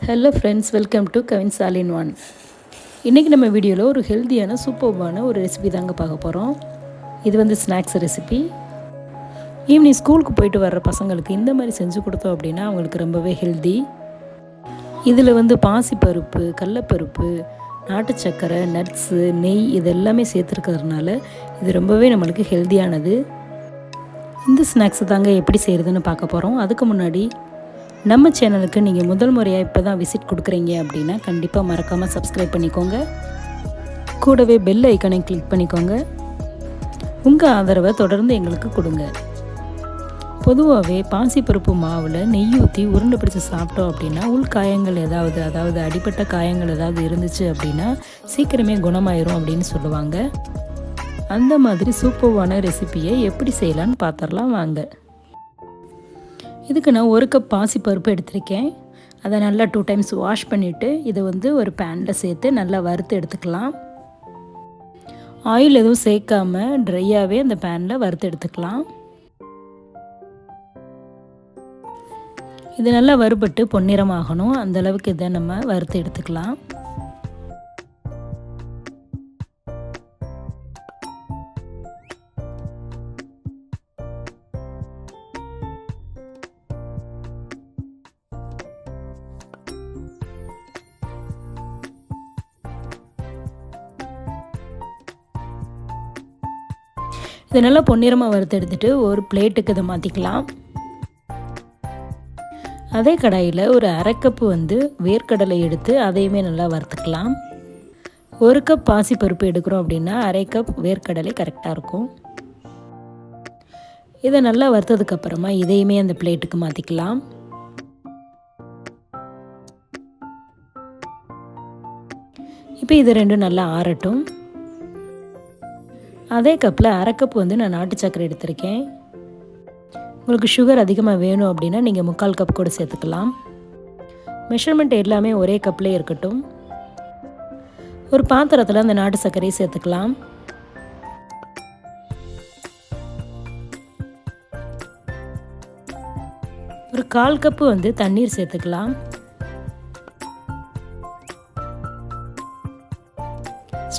Hello friends welcome to Kavin சாலின் one இன்றைக்கி நம்ம வீடியோவில் ஒரு ஹெல்த்தியான சூப்பர்பான ஒரு ரெசிபி தாங்க பார்க்க போகிறோம் இது வந்து ஸ்நாக்ஸ் ரெசிபி ஈவினிங் ஸ்கூலுக்கு போயிட்டு வர்ற பசங்களுக்கு இந்த மாதிரி செஞ்சு கொடுத்தோம் அப்படின்னா அவங்களுக்கு ரொம்பவே ஹெல்தி இதில் வந்து பாசிப்பருப்பு கடலப்பருப்பு நாட்டு நட்ஸு நெய் இது எல்லாமே சேர்த்துருக்கிறதுனால இது ரொம்பவே நம்மளுக்கு ஹெல்த்தியானது இந்த ஸ்நாக்ஸை தாங்க எப்படி செய்கிறதுன்னு பார்க்க போகிறோம் அதுக்கு முன்னாடி நம்ம சேனலுக்கு நீங்கள் முதல் முறையாக இப்போ தான் விசிட் கொடுக்குறீங்க அப்படின்னா கண்டிப்பாக மறக்காமல் சப்ஸ்கிரைப் பண்ணிக்கோங்க. கூடவே பெல் ஐக்கனை கிளிக் பண்ணிக்கோங்க. உங்கள் ஆதரவை தொடர்ந்து எங்களுக்கு கொடுங்க. பொதுவாகவே பாசிப்பருப்பு மாவில் நெய் ஊற்றி உருண்டை பிடிச்சி சாப்பிட்டோம் அப்படின்னா உள்காயங்கள் ஏதாவது அதாவது அடிப்பட்ட காயங்கள் ஏதாவது இருந்துச்சு அப்படின்னா சீக்கிரமே குணமாயிரும் அப்படின்னு சொல்லுவாங்க. அந்த மாதிரி சூப்பர்வான ரெசிப்பியை எப்படி செய்யலான்னு பார்த்துடலாம் வாங்க. இதுக்கு நான் ஒரு கப் பாசிப்பருப்பு எடுத்திருக்கேன். அதை நல்லா டூ டைம்ஸ் வாஷ் பண்ணிவிட்டு இதை வந்து ஒரு பேனில் சேர்த்து நல்லா வறுத்து எடுத்துக்கலாம். ஆயில் எதுவும் சேர்க்காம ட்ரையாகவே அந்த பேனில் வறுத்து எடுத்துக்கலாம். இது நல்லா வறுபட்டு பொன்னிறமாகணும். அந்த அளவுக்கு இதை நம்ம வறுத்து எடுத்துக்கலாம். இதை நல்லா பொன்னிறமாக வறுத்து எடுத்துகிட்டு ஒரு பிளேட்டுக்கு இதை மாற்றிக்கலாம் அதே கடாயில் ஒரு அரை கப்பு வந்து வேர்க்கடலை எடுத்து அதையுமே நல்லா வறுத்துக்கலாம். ஒரு கப் பாசி பருப்பு எடுக்கிறோம் அப்படின்னா அரை கப் வேர்க்கடலை கரெக்டாக இருக்கும். இதை நல்லா வறுத்ததுக்கப்புறமா இதையுமே அந்த பிளேட்டுக்கு மாற்றிக்கலாம் இப்போ இது ரெண்டும் நல்லா ஆறட்டும். அதே கப்பில் அரை கப் வந்து நான் நாட்டு சக்கரை எடுத்திருக்கேன். உங்களுக்கு சுகர் அதிகமாக வேணும் அப்படின்னா நீங்கள் முக்கால் கப் கூட சேர்த்துக்கலாம். மெஷர்மெண்ட் எல்லாமே ஒரே கப்லேயே இருக்கட்டும். ஒரு பாத்திரத்தில் அந்த நாட்டு சர்க்கரையை சேர்த்துக்கலாம். ஒரு கால் கப்பு வந்து தண்ணீர் சேர்த்துக்கலாம்.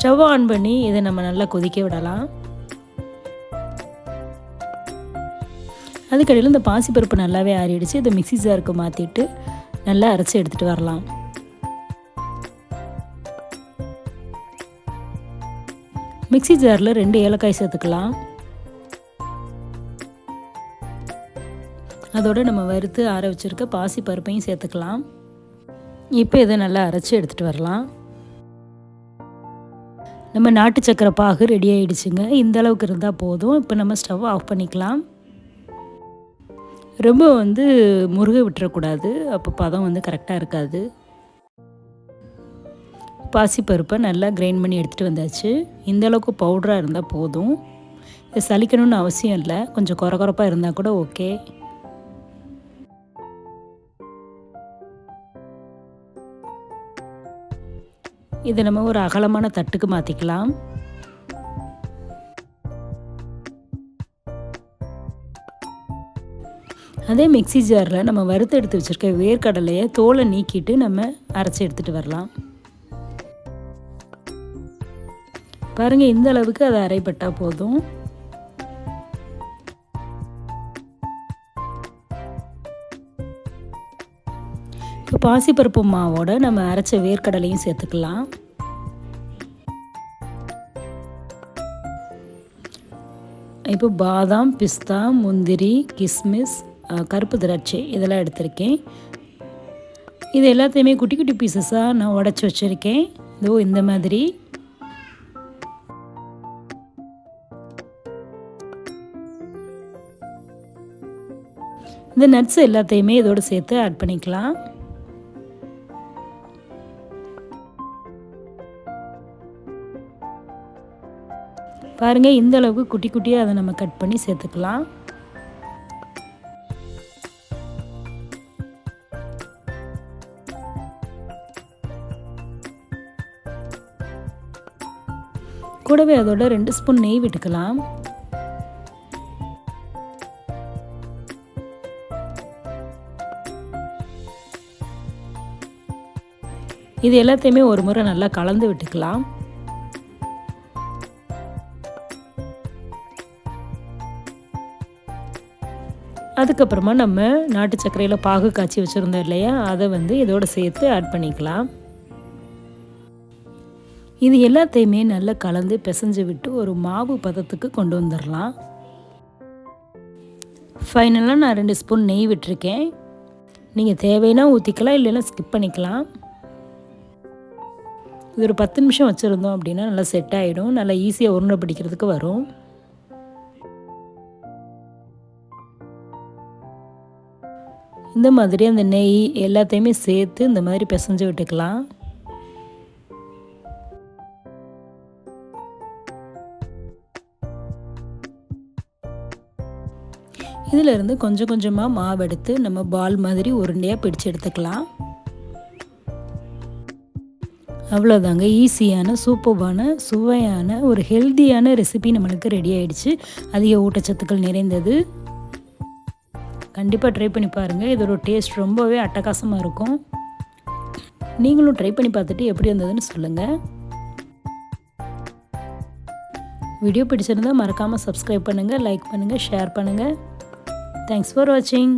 ஸ்டவ் ஆன் பண்ணி இதை நம்ம நல்லா கொதிக்க விடலாம். அதுக்கடையில் இந்த பாசிப்பருப்பு நல்லாவே ஆறிடுச்சு. இதை மிக்சி ஜாருக்கு மாற்றிட்டு நல்லா அரைச்சி எடுத்துகிட்டு வரலாம். மிக்சி ஜாரில் ரெண்டு ஏலக்காய் சேர்த்துக்கலாம். அதோடு நம்ம வறுத்து ஆற வச்சுருக்க பாசி பருப்பையும் சேர்த்துக்கலாம். இப்போ இதை நல்லா அரைச்சி எடுத்துகிட்டு வரலாம். நம்ம நாட்டு சக்கரை பாகு ரெடி ஆகிடுச்சுங்க இந்த அளவுக்கு இருந்தால் போதும். இப்போ நம்ம ஸ்டவ் ஆஃப் பண்ணிக்கலாம். ரொம்ப வந்து முருக விட்டுறக்கூடாது. அப்போ பதம் வந்து கரெக்டாக இருக்காது. பாசிப்பருப்பை நல்லா கிரைண்ட் பண்ணி எடுத்துகிட்டு வந்தாச்சு. இந்த அளவுக்கு பவுடராக இருந்தால் போதும். சலிக்கணும்னு அவசியம் இல்லை. கொஞ்சம் குறை குறப்பாக இருந்தால் கூட ஓகே இதை நம்ம ஒரு அகலமான தட்டுக்கு மாற்றிக்கலாம் அதே மிக்சி ஜாரில் நம்ம வறுத்து எடுத்து வச்சுருக்க வேர்க்கடலையை தோலை நீக்கிட்டு நம்ம அரைச்சி எடுத்துகிட்டு வரலாம். பாருங்கள் இந்த அளவுக்கு அதை அரைப்பட்டால் போதும். பாசிப்பருப்பு மாவோட நம்ம அரைச்ச வேர்க்கடலையும் சேர்த்துக்கலாம். இப்போ பாதாம் பிஸ்தா முந்திரி கிஸ்மிஸ் கருப்பு திராட்சை இதெல்லாம் எடுத்திருக்கேன். இது எல்லாத்தையுமே குட்டி குட்டி பீசஸாக நான் உடச்சி வச்சுருக்கேன். இதோ இந்த மாதிரி. இந்த நட்ஸ் எல்லாத்தையுமே இதோடு சேர்த்து ஆட் பண்ணிக்கலாம். பாருங்கள் இந்த அளவுக்கு குட்டி குட்டியாக அதை நம்ம கட் பண்ணி சேர்த்துக்கலாம். கூடவே அதோட ரெண்டு ஸ்பூன் நெய் விட்டுக்கலாம். இது எல்லாத்தையுமே ஒரு முறை நல்லா கலந்து விட்டுக்கலாம். அதுக்கப்புறமா நம்ம நாட்டு சர்க்கரையில் பாகு காய்ச்சி வச்சுருந்தோம் இல்லையா? அதை வந்து இதோட சேர்த்து ஆட் பண்ணிக்கலாம். இது எல்லாத்தையுமே நல்லா கலந்து பிசைஞ்சு விட்டு ஒரு மாவு பதத்துக்கு கொண்டு வந்துடலாம். ஃபைனலாக நான் ரெண்டு ஸ்பூன் நெய் விட்டுருக்கேன். நீங்கள் தேவைன்னா ஊற்றிக்கலாம் இல்லைன்னா ஸ்கிப் பண்ணிக்கலாம். இது ஒரு பத்து நிமிஷம் வச்சுருந்தோம் அப்படின்னா நல்லா செட் ஆகிடும் நல்லா ஈஸியாக உருண்டை பிடிக்கிறதுக்கு வரும். இந்த மாதிரி அந்த நெய் எல்லாத்தையுமே சேர்த்து இந்த மாதிரி பிசைஞ்சு விட்டுக்கலாம். இதிலிருந்து கொஞ்சம் கொஞ்சமாக மாவு எடுத்து நம்ம பால் மாதிரி உருண்டையாக பிடிச்சு எடுத்துக்கலாம். அவ்வளோதாங்க ஈஸியான சூப்பர்வான சுவையான ஒரு ஹெல்த்தியான ரெசிபி நம்மளுக்கு ரெடி ஆயிடுச்சு. அதிக ஊட்டச்சத்துக்கள் நிறைந்தது. கண்டிப்பாக ட்ரை பண்ணி பாருங்கள் இதோட டேஸ்ட் ரொம்பவே அட்டகாசமாக இருக்கும். நீங்களும் ட்ரை பண்ணி பார்த்துட்டு எப்படி இருந்ததுன்னு சொல்லுங்கள் வீடியோ பிடிச்சிருந்தால் மறக்காமல் சப்ஸ்கிரைப் பண்ணுங்கள் லைக் பண்ணுங்கள் ஷேர் பண்ணுங்கள் தேங்க்ஸ் ஃபார் வாட்சிங்